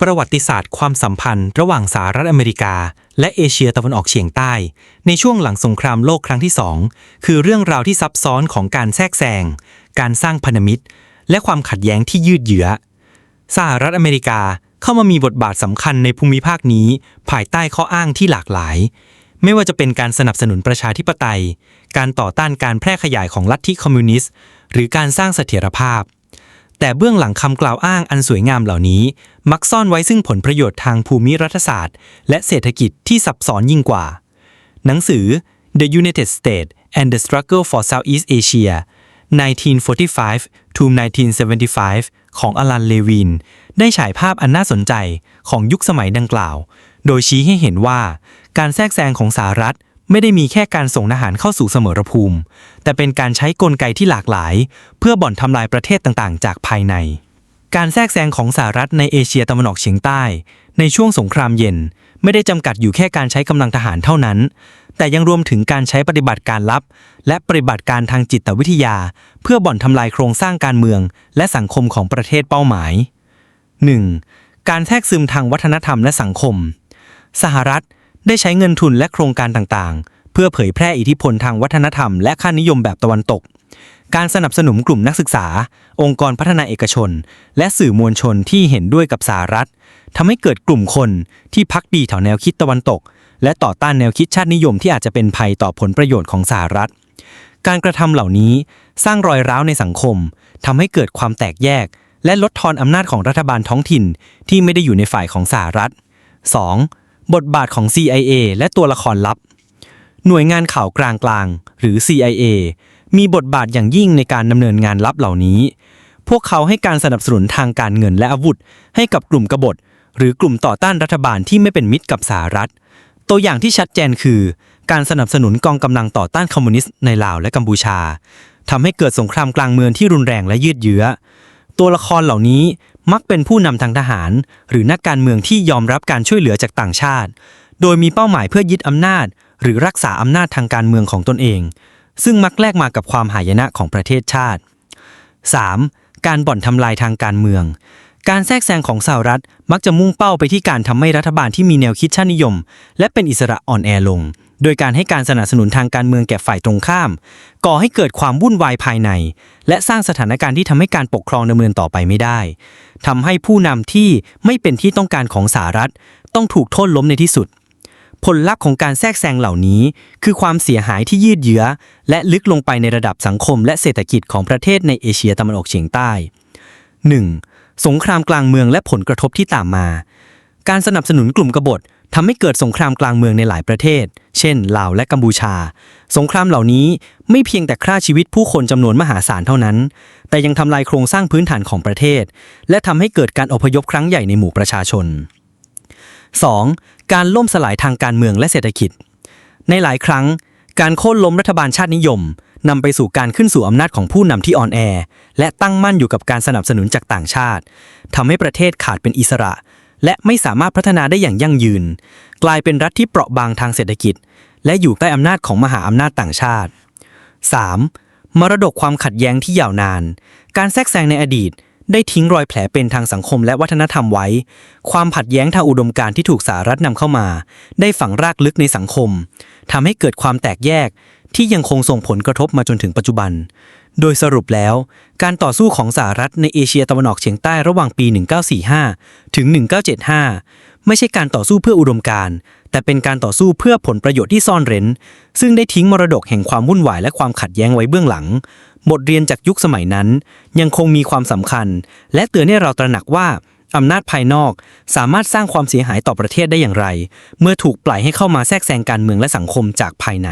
ประวัติศาสตร์ความสัมพันธ์ระหว่างสหรัฐอเมริกา และเอเชียตะวันออกเฉียงใต้ ในช่วงหลังสงครามโลกครั้งที่สองคือเรื่องราวที่ซับซ้อนของการแทรกแซง การสร้างพันธมิตร และความขัดแย้งที่ยืดเยื้อสหรัฐอเมริกาเข้ามามีบทบาทสำคัญในภูมิภาคนี้ ภายใต้ข้ออ้างที่หลากหลาย ไม่ว่าจะเป็นการสนับสนุนประชาธิปไตย การต่อต้านการแพร่ขยายของลัทธิคอมมิวนิสต์ หรือการสร้างเสถียรภาพ แต่เบื้องหลังคำกล่าวอ้างอันสวยงามเหล่านี้ มักซ่อนไว้ซึ่งผลประโยชน์ทางภูมิรัฐศาสตร์ และเศรษฐกิจที่ซับซ้อนยิ่งกว่า หนังสือ The United States and the Struggle for Southeast Asia 1945 to 1975 ของอลันเลวิน ได้ฉายภาพอันน่าสนใจของยุคสมัยดังกล่าว โดยชี้ให้เห็นว่า การแทรกแซงของสหรัฐ ไม่ได้มีแค่การส่งทหารเข้าสู่เสมรภูมิ แต่เป็นการใช้กลไกที่หลากหลาย เพื่อบ่อนทำลายประเทศต่างๆ จากภายใน การแทรกแซงของสหรัฐในเอเชียตะวันออกเฉียงใต้ ในช่วงสงครามเย็น ไม่ได้จำกัดอยู่แค่การใช้กำลังทหารเท่านั้น แต่ยังรวมถึงการใช้ปฏิบัติการลับ และปฏิบัติการทางจิตวิทยา เพื่อบ่อนทำลายโครงสร้างการเมือง และสังคมของประเทศเป้าหมาย 1. การแทรกซึมทางวัฒนธรรมและสังคม สหรัฐ ได้ใช้เงินทุนและโครงการต่างๆ เพื่อเผยแพร่อิทธิพลทางวัฒนธรรมและค่านิยมแบบตะวันตก การสนับสนุนกลุ่มนักศึกษา องค์กรพัฒนาเอกชน และสื่อมวลชนที่เห็นด้วยกับสหรัฐทำให้เกิดกลุ่มคนที่พักดีแถวแนวคิดตะวันตก และต่อต้านแนวคิดชาตินิยมที่อาจจะเป็นภัยต่อผลประโยชน์ของสหรัฐ การกระทำเหล่านี้สร้างรอยร้าวในสังคมทำให้เกิดความแตกแยก และลดทอนอำนาจของรัฐบาลท้องถิ่นที่ไม่ได้อยู่ในฝ่ายของสหรัฐ 2. บทบาทของ CIA และตัวละครลับ หน่วยงานข่าวกลางกลาง หรือ CIA มีบทบาทอย่างยิ่งในการดำเนินงานลับเหล่านี้ พวกเขาให้การสนับสนุนทางการเงินและอาวุธ ให้กับกลุ่มกบฏ หรือกลุ่มต่อต้านรัฐบาลที่ไม่เป็นมิตรกับสหรัฐ ตัวอย่างที่ชัดเจนคือ การสนับสนุนกองกำลังต่อต้านคอมมิวนิสต์ในลาวและกัมพูชาทำให้เกิดสงครามกลางเมืองที่รุนแรงและยืดเยื้อ ตัวละครเหล่านี้ มักเป็นผู้นำทางทหาร หรือนักการเมืองที่ยอมรับการช่วยเหลือจากต่างชาติ โดยมีเป้าหมายเพื่อยึดอำนาจ หรือรักษาอำนาจทางการเมืองของตนเอง ซึ่งมักแลกมากับความหายนะของประเทศชาติ 3. การบ่อนทำลายทางการเมือง การแทรกแซงของสหรัฐมักจะมุ่งเป้าไปที่การทำให้รัฐบาลที่มีแนวคิดชาตินิยม และเป็นอิสระอ่อนแอลง โดยการให้การสนับสนุนทางการเมืองแก่ฝ่ายตรงข้าม ก่อให้เกิดความวุ่นวายภายใน และสร้างสถานการณ์ที่ทำให้การปกครองดำเนินต่อไปไม่ได้ทำให้ผู้นำที่ไม่เป็นที่ต้องการของสหรัฐ ต้องถูกโทษล้มในที่สุด ผลลัพธ์ของการแทรกแซงเหล่านี้ คือความเสียหายที่ยืดเยื้อ และลึกลงไปในระดับสังคม และเศรษฐกิจของประเทศในเอเชียตะวันออกเฉียงใต้ 1. สงครามกลางเมืองและผลกระทบที่ตามมา การสนับสนุนกลุ่มกบฏ ทำให้เกิดสงครามกลางเมืองในหลายประเทศ เช่นลาวและกัมพูชา สงครามเหล่านี้ไม่เพียงแต่ฆ่าชีวิตผู้คนจำนวนมหาศาลเท่านั้น แต่ยังทำลายโครงสร้างพื้นฐานของประเทศ และทำให้เกิดการอพยพครั้งใหญ่ในหมู่ประชาชน 2. การล่มสลายทางการเมืองและเศรษฐกิจ ในหลายครั้ง การโค่นล้มรัฐบาลชาตินิยมนำไปสู่การขึ้นสู่อำนาจของผู้นำที่อ่อนแอ และตั้งมั่นอยู่กับการสนับสนุนจากต่างชาติทำให้ประเทศขาดเป็นอิสระ และไม่สามารถพัฒนาได้อย่างยั่งยืน กลายเป็นรัฐที่เปราะบางทางเศรษฐกิจ และอยู่ใต้อำนาจของมหาอำนาจต่างชาติ 3. มรดกความขัดแย้งที่ยาวนาน การแทรกแซงในอดีต ได้ทิ้งรอยแผลเป็นทางสังคมและวัฒนธรรมไว้ ความผัดแย้งทางอุดมการณ์ที่ถูกสหรัฐนำเข้ามา ได้ฝังรากลึกในสังคมทำให้เกิดความแตกแยก ที่ยังคงส่งผลกระทบมาจนถึงปัจจุบัน โดยสรุปแล้ว การต่อสู้ของสหรัฐในเอเชียตะวันออกเฉียงใต้ระหว่างปี 1945 ถึง 1975 ไม่ใช่การต่อสู้เพื่ออุดมการณ์ แต่เป็นการต่อสู้เพื่อผลประโยชน์ที่ซ่อนเร้น ซึ่งได้ทิ้งมรดกแห่งความวุ่นวายและความขัดแย้งไว้เบื้องหลัง บทเรียนจากยุคสมัยนั้น ยังคงมีความสำคัญ และเตือนให้เราตระหนักว่าอำนาจภายนอกสามารถสร้างความเสียหายต่อประเทศได้อย่างไร เมื่อถูกปล่อยให้เข้ามาแทรกแซงการเมืองและสังคมจากภายใน